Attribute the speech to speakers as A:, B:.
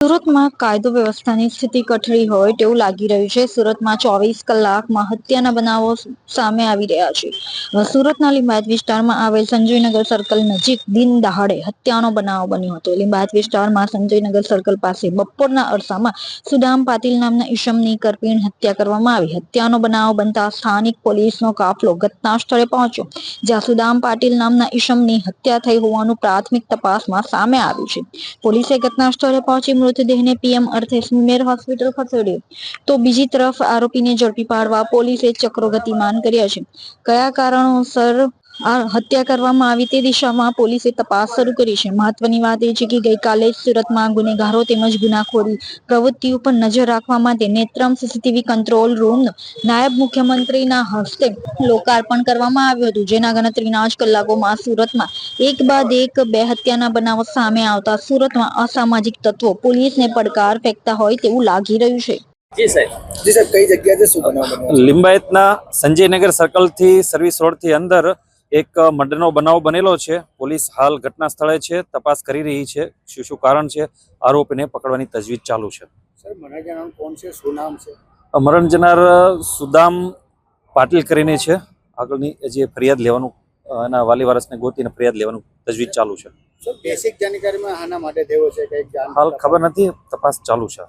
A: સુરતમાં કાયદો વ્યવસ્થાની સ્થિતિ કઠરી હોય તેવું લાગી રહ્યું છે. સુરતમાં ચોવીસ કલાકમાં હત્યાના બનાવો સામે આવી રહ્યા છે. સુરતના લિંબાયત વિસ્તારમાં આવેલ સંજયનગર સર્કલ નજીક દિન દહાડે હત્યાનો બનાવ બન્યો હતો. લિંબાયત વિસ્તારમાં સંજયનગર સર્કલ પાસે બપોરના અરસામાં સુદામ પાટીલ નામના ઈશમની કરપીણ હત્યા કરવામાં આવી. હત્યાનો બનાવ બનતા સ્થાનિક પોલીસનો કાફલો ઘટના સ્થળે પહોંચ્યો, જ્યાં સુદામ પાટીલ નામના ઈશમની હત્યા થઈ હોવાનું પ્રાથમિક તપાસમાં સામે આવ્યું છે. પોલીસે ઘટના સ્થળે પહોંચી મૃતદેહને પીએમ અર્થે સુમેર હોસ્પિટલ ખસેડ્યો. તો બીજી તરફ આરોપીને ઝડપી પાડવા પોલીસે ચક્રો ગતિમાન કર્યા છે. કયા કારણોસર હત્યા કરવામાં આવી તે દિશામાં પોલીસે તપાસ શરૂ કરી છે. મહત્વની વાત એ છે કે ગઈકાલે જ સુરતમાં ગુનેગારો તેમજ ગુનાખોરી પ્રવૃત્તિ ઉપર નજર રાખવા માટે નેત્રમ સીસીટીવી કંટ્રોલ રૂમ નાયબ મુખ્યમંત્રીના હસ્તે લોકાર્પણ કરવામાં આવ્યું હતું. જેના ગણતરીના જ કલાકોમાં સુરતમાં એક બાદ એક બે હત્યાના બનાવો સામે આવતા સુરતમાં અસામાજિક તત્વો પોલીસને પડકાર ફેંકતા હોય તેવું લાગી રહ્યું છે.
B: જી સાહેબ.
C: જી સાહેબ કઈ જગ્યાએ શું બનાવ બન્યો છે?
B: લિંબાયતના સંજયનગર સર્કલથી સર્વિસ રોડથી અંદર એક મર્ડરનો બનાવ બનેલો છે. પોલીસ હાલ ઘટના સ્થળે છે તપાસ કરી રહી છે. શું શું કારણ છે? આરોપીને પકડવાની તજવીજ ચાલુ છે. મરણ જનાર સુદામ પાટીલ કરીને છે. આગળની જે ફરિયાદ લેવાનું એના વાલી વારસને ગોતીને ફરિયાદ લેવાનું તજવીજ ચાલુ છે.
C: બેસિક જાણકારીમાં આના માટે થયો છે
B: હાલ ખબર નથી તપાસ ચાલુ છે.